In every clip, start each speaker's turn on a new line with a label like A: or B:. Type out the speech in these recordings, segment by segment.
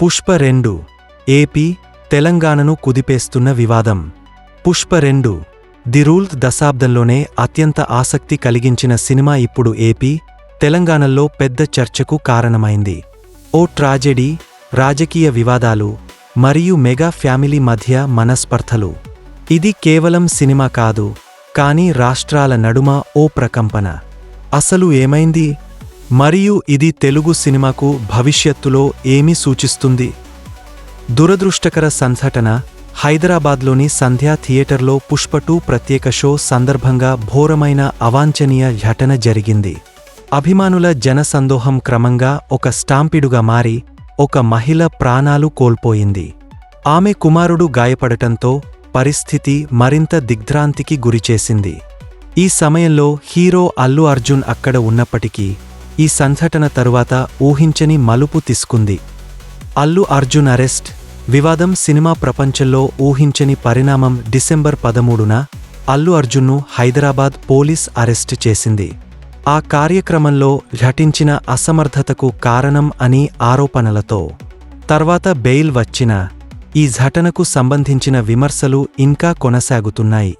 A: పుష్ప రెండు ఏపీ తెలంగాణను కుదిపేస్తున్న వివాదం. పుష్ప రెండు ది రూల్ దశాబ్దంలోనే అత్యంత ఆసక్తి కలిగించిన సినిమా ఇప్పుడు ఏపీ తెలంగాణలో పెద్ద చర్చకు కారణమైంది. ఓ ట్రాజెడీ రాజకీయ వివాదాలు మరియు మెగా ఫ్యామిలీ మధ్య మనస్పర్ధలు. ఇది కేవలం సినిమా కాదు కానీ రాష్ట్రాల నడుమ ఓ ప్రకంపన. అసలు ఏమైంది? మరియు ఇది తెలుగు సినిమాకు భవిష్యత్తులో ఏమి సూచిస్తుంది? దురదృష్టకర సంఘటన హైదరాబాద్లోని సంధ్యా థియేటర్లో పుష్ప టూ ప్రత్యేక షో సందర్భంగా ఘోరమైన అవాంఛనీయ ఘటన జరిగింది. అభిమానుల జనసందోహం క్రమంగా ఒక స్టాంపిడుగా మారి ఒక మహిళ ప్రాణాలు కోల్పోయింది. ఆమె కుమారుడు గాయపడటంతో పరిస్థితి మరింత దిగ్భ్రాంతికి గురిచేసింది. ఈ సమయంలో హీరో అల్లు అర్జున్ అక్కడ ఉన్నప్పటికీ ఈ సంఘటన తరువాత ఊహించని మలుపు తీసుకుంది. అల్లు అర్జున్ అరెస్ట్ వివాదం సినిమా ప్రపంచంలో ఊహించని పరిణామం డిసెంబర్ పదమూడున అల్లు అర్జున్ను హైదరాబాద్ పోలీస్ అరెస్ట్ చేసింది. ఆ కార్యక్రమంలో ఘటించిన అసమర్థతకు కారణం అని ఆరోపణలతో తర్వాత బెయిల్ వచ్చిన ఈ ఘటనకు సంబంధించిన విమర్శలు ఇంకా కొనసాగుతున్నాయి.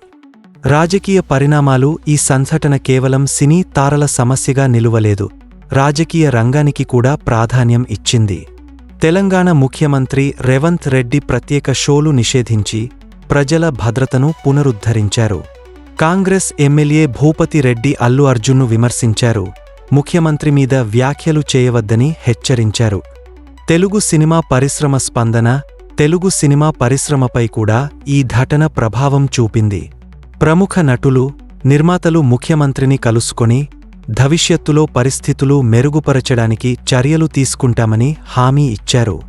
A: రాజకీయ పరిణామాలు ఈ సంఘటన కేవలం సినీ తారల సమస్యగా నిలువలేదు. రాజకీయ రంగానికి కూడా ప్రాధాన్యం ఇచ్చింది. తెలంగాణ ముఖ్యమంత్రి రేవంత్ రెడ్డి ప్రత్యేక షోలు నిషేధించి ప్రజల భద్రతను పునరుద్ధరించారు. కాంగ్రెస్ ఎమ్మెల్యే భూపతి రెడ్డి అల్లు అర్జున్ను విమర్శించారు. ముఖ్యమంత్రి మీద వ్యాఖ్యలు చేయవద్దని హెచ్చరించారు. తెలుగు సినిమా పరిశ్రమ స్పందన తెలుగు సినిమా పరిశ్రమపై కూడా ఈ ఘటన ప్రభావం చూపింది. ప్రముఖ నటులు నిర్మాతలు ముఖ్యమంత్రిని కలుసుకొని భవిష్యత్తులో పరిస్థితులు మెరుగుపరచడానికి చర్యలు తీసుకుంటామని హామీ ఇచ్చారు.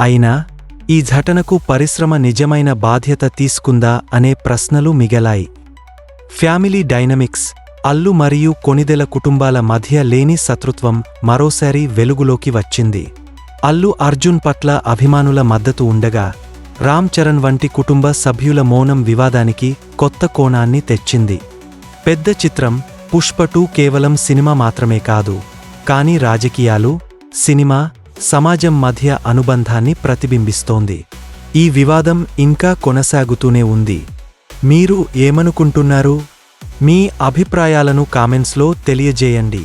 A: అయినా ఈ ఘటనకు పరిశ్రమ నిజమైన బాధ్యత తీసుకుందా అనే ప్రశ్నలు మిగలాయి. ఫ్యామిలీ డైనమిక్స్ అల్లు మరియు కొనిదెల కుటుంబాల మధ్య లేని శత్రుత్వం మరోసారి వెలుగులోకి వచ్చింది. అల్లు అర్జున్ పట్ల అభిమానుల మద్దతు ఉండగా రామ్ చరణ్ వంటి కుటుంబ సభ్యుల మౌనం వివాదానికి కొత్త కోణాన్ని తెచ్చింది. పెద్ద చిత్రం పుష్ప టూ కేవలం సినిమా మాత్రమే కాదు కానీ రాజకీయాలు సినిమా సమాజం మధ్య అనుబంధాన్ని ప్రతిబింబిస్తోంది. ఈ వివాదం ఇంకా కొనసాగుతూనే ఉంది. మీరు ఏమనుకుంటున్నారు? మీ అభిప్రాయాలను కామెంట్స్లో తెలియజేయండి.